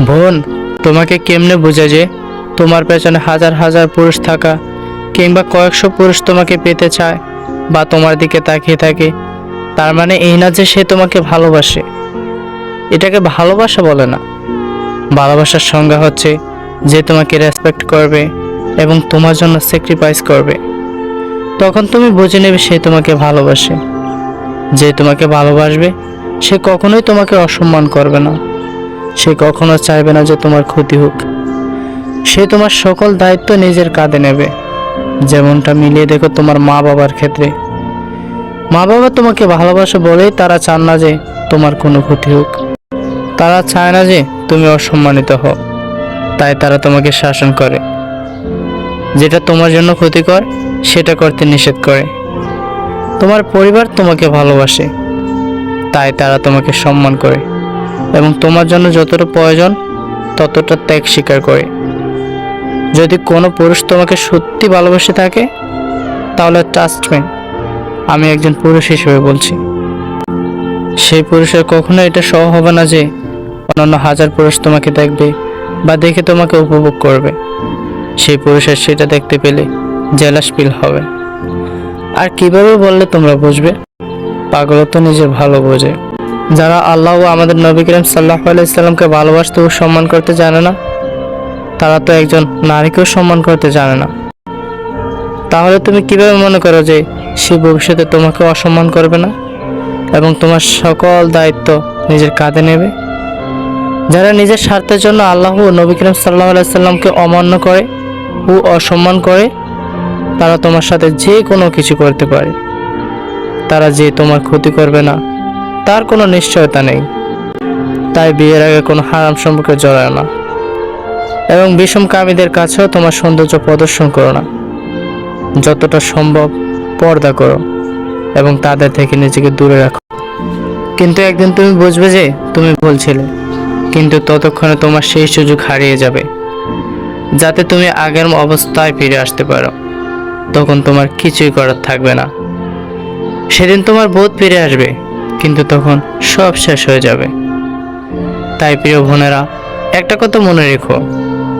বোন, তোমাকে কেমনে বোঝা যে তোমার পেছনে হাজার হাজার পুরুষ থাকা কিংবা কয়েকশো পুরুষ তোমাকে পেতে চায় বা তোমার দিকে তাকিয়ে থাকে, তার মানে এই না যে সে তোমাকে ভালোবাসে। এটাকে ভালোবাসা বলে না। ভালোবাসার সংজ্ঞা হচ্ছে যে তোমাকে রেসপেক্ট করবে এবং তোমার জন্য স্যাক্রিফাইস করবে। তখন তুমি বুঝে নেবে সে তোমাকে ভালোবাসে। যে তোমাকে ভালোবাসবে, সে কখনোই তোমাকে অসম্মান করবে না। সে কখনো চাইবে না যে তোমার ক্ষতি হোক। সে তোমার সকল দায়িত্ব নিজের কাঁধে নেবে। যেমনটা মিলিয়ে দেখো তোমার মা বাবার ক্ষেত্রে। মা বাবা তোমাকে ভালোবাসে বলেই তারা চান না যে তোমার কোনো ক্ষতি হোক। তারা চায় না যে তুমি অসম্মানিত হও। তাই তারা তোমাকে শাসন করে। যেটা তোমার জন্য ক্ষতিকর, সেটা করতে নিষেধ করে। তোমার পরিবার তোমাকে ভালোবাসে। তাই তারা তোমাকে সম্মান করে। এবং তোমার জন্য যতটা প্রয়োজন, ততটা ত্যাগ স্বীকার করে। যদি কোনো পুরুষ তোমাকে সত্যি ভালোবেসে থাকে, তাহলে ট্রাস্ট মি আমি একজন পুরুষ হিসেবে বলছি। সেই পুরুষের কখনো এটা সহ হবে না যে, অন্যান্য হাজার পুরুষ তোমাকে দেখবে বা দেখে তোমাকে উপভোগ করবে। সেই পুরুষের সেটা দেখতে পেলে জেলাস ফিল হবে। আর কীভাবে বললে তোমরা বুঝবে? পাগল তো নিজের ভালো বোঝে। যারা আল্লাহ ও আমাদের নবী করিম সাল্লাহ আলাইসাল্লামকে ভালোবাসতে ও সম্মান করতে জানে না, তারা তো একজন নারীকেও সম্মান করতে জানে না। তাহলে তুমি কীভাবে মনে করো যে সে ভবিষ্যতে তোমাকে অসম্মান করবে না এবং তোমার সকল দায়িত্ব নিজের কাঁধে নেবে? যারা নিজের স্বার্থের জন্য আল্লাহ ও নবী করিম সাল্লাহ আলাইসাল্লামকে অমান্য করে ও অসম্মান করে, তারা তোমার সাথে যে কোনো কিছু করতে পারে। তারা যে তোমার ক্ষতি করবে না তার কোনো নিশ্চয়তা নেই। তাই বিয়ের আগে কোনো হারাম সম্পর্কে জড়ায় না। এবং বিষমকামীদের কাছেও তোমার সৌন্দর্য প্রদর্শন করো না। যতটা সম্ভব পর্দা করো এবং তাদের থেকে নিজেকে দূরে রাখো। কিন্তু একদিন তুমি বুঝবে যে তুমি বলছিলে কিন্তু ততক্ষণে তোমার সেই সুযোগ হারিয়ে যাবে। যাতে তুমি আগের অবস্থায় ফিরে আসতে পারো। তখন তোমার কিছুই করার থাকবে না। সেদিন তোমার বোধ ফিরে আসবে। কিন্তু তখন সব শেষ হয়ে যাবে। তাই প্রিয় বোনেরা, একটা কথা মনে রেখো।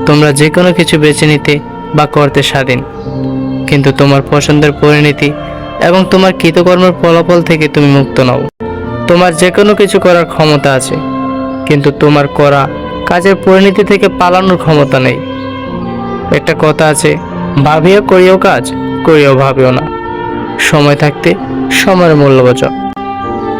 তোমরা যে কোনো কিছু বেছে নিতে বা করতে স্বাধীন। কিন্তু তোমার পছন্দের পরিণতি এবং তোমার কৃতকর্মের ফলাফল থেকে তুমি মুক্ত নও। তোমার যে কোনো কিছু করার ক্ষমতা আছে, কিন্তু তোমার করা কাজের পরিণতি থেকে পালানোর ক্ষমতা নেই। একটা কথা আছে ভাবিও করিও কাজ, করিও ভাবিও না। সময় থাকতে সময়ের মূল্য